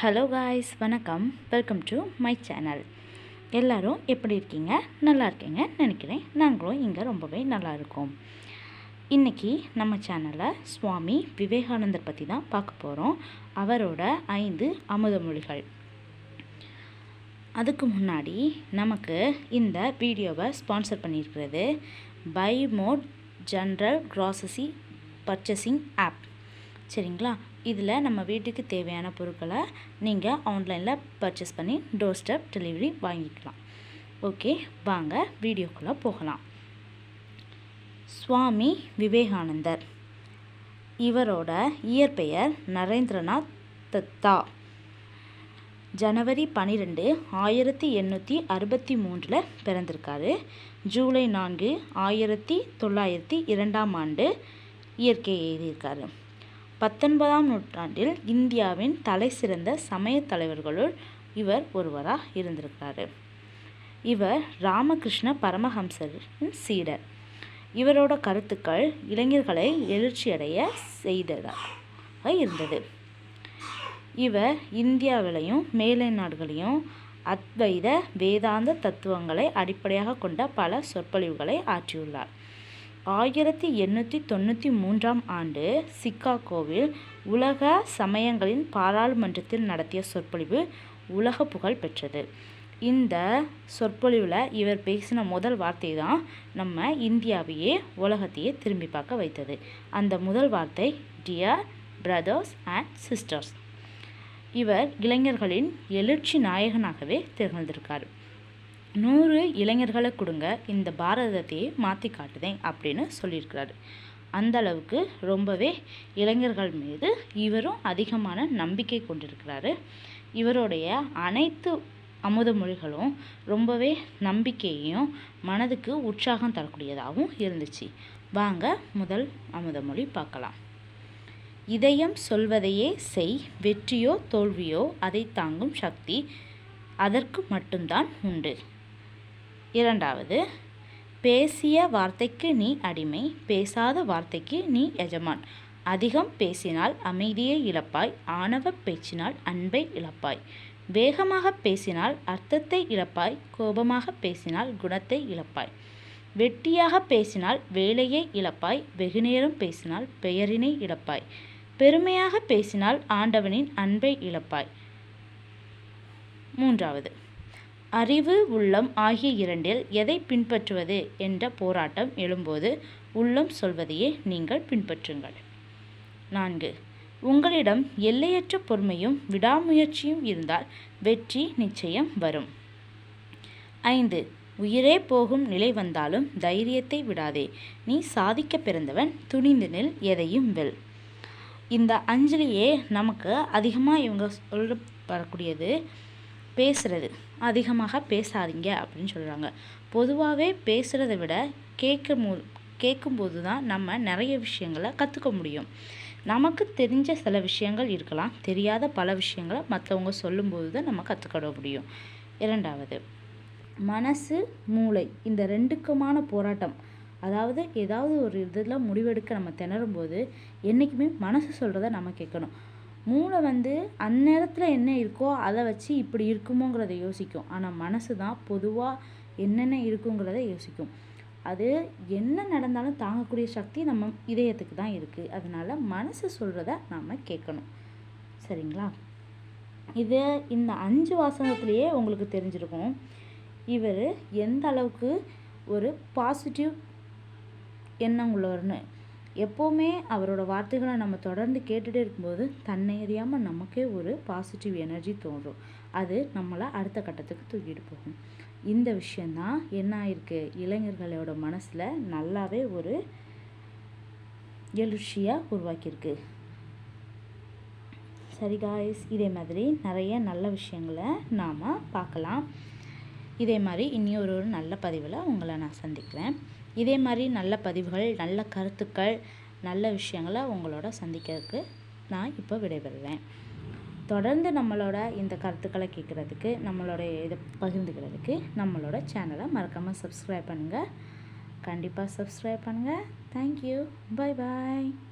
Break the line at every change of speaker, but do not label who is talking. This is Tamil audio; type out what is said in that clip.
ஹலோ காய்ஸ் வணக்கம். வெல்கம் டு மை சேனல் எல்லோரும் எப்படி இருக்கீங்க? நல்லா இருக்கீங்க நினைக்கிறேன். நாங்களும் இங்கே ரொம்பவே நல்லா இருக்கோம். இன்றைக்கி நம்ம சேனலில் சுவாமி விவேகானந்தர் பற்றி தான் பார்க்க போகிறோம் அவரோட ஐந்து அமுதமொழிகள் அதுக்கு முன்னாடி நமக்கு இந்த வீடியோவை ஸ்பான்சர் பண்ணியிருக்கிறது by mode general grocery purchasing app சரிங்களா? இதில் நம்ம வீட்டுக்கு தேவையான பொருட்களை நீங்கள் ஆன்லைனில் பர்ச்சேஸ் பண்ணி டோர் ஸ்டெப் டெலிவரி வாங்கிக்கலாம். ஓகே வாங்க வீடியோக்குள்ளே போகலாம். சுவாமி விவேகானந்தர். இவரோட இயற்பெயர் நரேந்திரநாத் தத்தா. ஜனவரி பன்னிரெண்டு ஆயிரத்தி எண்ணூற்றி அறுபத்தி மூன்றில் பிறந்திருக்காரு. ஜூலை நான்கு ஆயிரத்தி தொள்ளாயிரத்தி இரண்டாம் ஆண்டு இயற்கை எழுதியிருக்காரு. பத்தொன்பதாம் நூற்றாண்டில் இந்தியாவின் தலை சிறந்த சமய தலைவர்களுள் இவர் ஒருவராக இருந்திருக்கிறாரு. இவர் ராமகிருஷ்ண பரமஹம்சரின் சீடர். இவரோட கருத்துக்கள் இளைஞர்களை எழுச்சியடைய செய்ததாக இருந்தது. இவர் இந்தியாவிலையும் மேலை நாடுகளையும் அத்வைத வேதாந்த தத்துவங்களை அடிப்படையாக கொண்ட பல சொற்பொழிவுகளை ஆற்றியுள்ளார். ஆயிரத்தி எண்ணூற்றி தொண்ணூற்றி மூன்றாம் ஆண்டு சிக்காகோவில் உலக சமயங்களின் பாராளுமன்றத்தில் நடத்திய சொற்பொழிவு உலக புகழ் பெற்றது. இந்த சொற்பொழிவில் இவர் பேசின முதல் வார்த்தை தான் நம்ம இந்தியாவையே உலகத்தையே திரும்பி பார்க்க வைத்தது. அந்த முதல் வார்த்தை டியர் பிரதர்ஸ் அண்ட் சிஸ்டர்ஸ் இவர் இளைஞர்களின் எழுச்சி நாயகனாகவே திகழ்ந்திருக்கார். நூறு இளைஞர்களை கொடுங்க இந்த பாரதத்தையே மாற்றி காட்டுதேன் அப்படின்னு சொல்லியிருக்கிறாரு. அந்த அளவுக்கு ரொம்பவே இளைஞர்கள் மீது இவரும் அதிகமான நம்பிக்கை கொண்டிருக்கிறாரு. இவருடைய அனைத்து அமுத மொழிகளும் ரொம்பவே நம்பிக்கையையும் மனதுக்கு உற்சாகம் தரக்கூடியதாகவும் இருந்துச்சு. வாங்க முதல் அமுதமொழி பார்க்கலாம். இதயம் சொல்வதையே செய் வெற்றியோ தோல்வியோ அதை தாங்கும் சக்தி அதற்கு மட்டும்தான் உண்டு. இரண்டாவது பேசிய வார்த்தைக்கு நீ அடிமை பேசாத வார்த்தைக்கு நீ எஜமான். அதிகம் பேசினால் அமைதியை இழப்பாய் ஆணவ பேச்சினால் அன்பை இழப்பாய். வேகமாக பேசினால் அர்த்தத்தை இழப்பாய் கோபமாக பேசினால் குணத்தை இழப்பாய். வெட்டியாக பேசினால் வேலையை இழப்பாய் வெகுநேரம் பேசினால் பெயரினை இழப்பாய். பெருமையாக பேசினால் ஆண்டவனின் அன்பை இழப்பாய். மூன்றாவது அறிவு உள்ளம் ஆகிய இரண்டில் எதை பின்பற்றுவது என்ற போராட்டம் எழும்போது உள்ளம் சொல்வதையே நீங்கள் பின்பற்றுங்கள். நான்கு. உங்களிடம் எல்லையற்ற பொறுமையும் விடாமுயற்சியும் இருந்தால் வெற்றி நிச்சயம் வரும். ஐந்து. உயிரே போகும் நிலை வந்தாலும் தைரியத்தை விடாதே. நீ சாதிக்க பிறந்தவன் துணிந்து நில் எதையும் வெல். இந்த அஞ்சலியே நமக்கு அதிகமாக இவங்க சொல்ல வரக்கூடியது பேசுகிறது அதிகமாக பேசாதீங்க அப்படின்னு சொல்கிறாங்க பொதுவாகவே பேசுகிறத விட கேட்கும் கேட்கும்போது தான் நம்ம நிறைய விஷயங்களை கற்றுக்க முடியும். நமக்கு தெரிஞ்ச சில விஷயங்கள் இருக்கலாம். தெரியாத பல விஷயங்களை மற்றவங்க சொல்லும்போது தான் நம்ம கற்றுக்கிட முடியும். இரண்டாவது மனசு மூளை இந்த ரெண்டுக்குமான போராட்டம். அதாவது ஏதாவது ஒரு இதில் முடிவெடுக்க நம்ம திணறும்போது என்றைக்குமே மனசு சொல்கிறத நம்ம கேட்கணும். மூளை வந்து அந்நேரத்தில் என்ன இருக்கோ அதை வச்சு இப்படி இருக்குமோங்கிறத யோசிக்கும். ஆனால் மனசு தான் பொதுவாக என்னென்ன இருக்குங்கிறத யோசிக்கும். அது என்ன நடந்தாலும் தாங்கக்கூடிய சக்தி நம்ம இதயத்துக்கு தான் இருக்குது அதனால் மனசு சொல்கிறத நாம் கேட்கணும். சரிங்களா? இது இந்த அஞ்சு வாசகத்துலேயே உங்களுக்கு தெரிஞ்சிருக்கும். இவர் எந்த அளவுக்கு ஒரு பாசிட்டிவ் எண்ணம் உள்ளவர்னு. எப்போவுமே அவரோட வார்த்தைகளை நம்ம தொடர்ந்து கேட்டுகிட்டே இருக்கும்போது தன்னை அறியாமல் நமக்கே ஒரு பாசிட்டிவ் எனர்ஜி தோன்றும். அது நம்மளை அடுத்த கட்டத்துக்கு தூக்கிட்டு போகும். இந்த விஷயந்தான் என்ன ஆயிருக்கு? இளைஞர்களோட மனசில் நல்லாவே ஒரு எழுச்சியாக உருவாக்கியிருக்கு. சரி காய்ஸ் இதே மாதிரி நிறைய நல்ல விஷயங்களை நாம் பார்க்கலாம். இதே மாதிரி இனி ஒரு ஒரு நல்ல பதிவில் உங்களை நான் சந்திக்கிறேன். இதே மாதிரி நல்ல பதிவுகள் நல்ல கருத்துக்கள் நல்ல விஷயங்களை உங்களோட சந்திக்கிறதுக்கு நான் இப்போ விடைபெறுவேன். தொடர்ந்து நம்மளோட இந்த கருத்துக்களை கேட்குறதுக்கு நம்மளோட இதை பகிர்ந்துக்கிறதுக்கு நம்மளோட சேனலை மறக்காமல் சப்ஸ்கிரைப் பண்ணுங்கள் கண்டிப்பாக சப்ஸ்கிரைப் பண்ணுங்கள் தேங்க்யூ பாய் பாய்